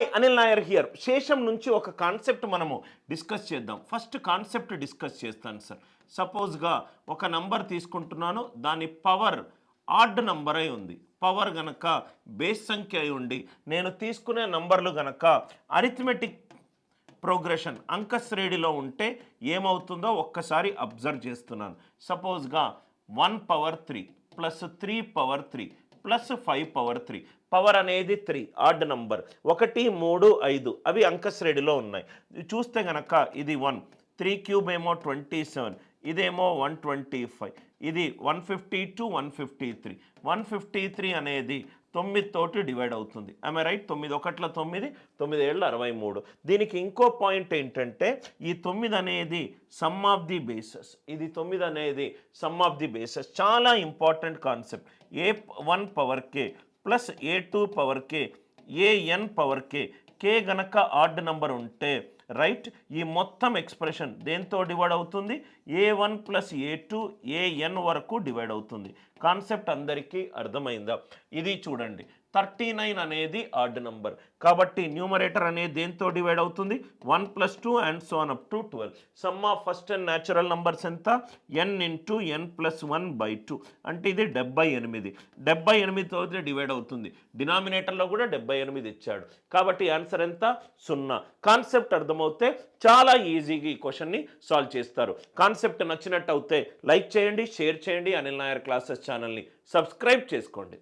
Anil Nair here శేషం నుంచి ఒక కాన్సెప్ట్ మనము డిస్కస్ చేద్దాం. ఫస్ట్ కాన్సెప్ట్ డిస్కస్ చేస్తాను సార్ సపోజ్గా ఒక నంబర్ తీసుకుంటున్నాను దాని పవర్ ఆడ్ నంబర్ అయి ఉంది. పవర్ గనక బేస్ సంఖ్య అయి ఉండి నేను తీసుకునే నంబర్లు గనక అరిథమెటిక్ ప్రోగ్రెషన్ అంక శ్రేణిలో ఉంటే ఏమవుతుందో ఒక్కసారి అబ్జర్వ్ చేస్తున్నాను. సపోజ్గా one power three plus three power three plus five power three. Power అనేది త్రీ ఆడ్ నంబర్. ఒకటి మూడు ఐదు. అవి అంక శ్రేణిలో ఉన్నాయి. చూస్తే గనక ఇది వన్. త్రీ క్యూబ్ ఏమో ట్వంటీ సెవెన్. ఇదేమో వన్ ట్వంటీ ఫైవ్. ఇది one fifty two one fifty three. One fifty three అనేది తొమ్మిది తోటి డివైడ్ అవుతుంది. ఆమె రైట్ తొమ్మిది ఒకట్ల తొమ్మిది తొమ్మిది ఏళ్ళు అరవై మూడు. దీనికి ఇంకో పాయింట్ ఏంటంటే ఈ తొమ్మిది అనేది సమ్ ఆఫ్ ది బేసెస్ ఇది తొమ్మిది అనేది సమ్ ఆఫ్ ది బేసెస్ చాలా important concept a one power k plus a two power k a n power k k గనక ఆడ్ నెంబర్ ఉంటే రైట్ ఈ మొత్తం ఎక్స్ప్రెషన్ దేంతో డివైడ్ అవుతుంది? A one plus a two a n వరకు divide అవుతుంది. Concept అందరికీ అర్థమైందా? ఇది చూడండి. థర్టీ నైన్ అనేది ఆడ్ నంబర్ కాబట్టి న్యూమరేటర్ అనేది దేంతో డివైడ్ అవుతుంది? One plus two and so on up to twelve sum of first and natural numbers ఎంత? N into n plus one by two అంటే ఇది డెబ్బై ఎనిమిది. డెబ్బై ఎనిమిదితో డివైడ్ అవుతుంది. డినామినేటర్లో కూడా డెబ్బై ఎనిమిది ఇచ్చాడు. కాబట్టి ఆన్సర్ ఎంత? సున్నా. కాన్సెప్ట్ అర్థమవుతే చాలా ఈజీగా ఈ క్వశ్చన్ని సాల్వ్ చేస్తారు. కాన్సెప్ట్ నచ్చినట్టు అవుతే లైక్ చేయండి షేర్ చేయండి అనిల్ నాయర్ క్లాసెస్ ఛానల్ని సబ్స్క్రైబ్ చేసుకోండి.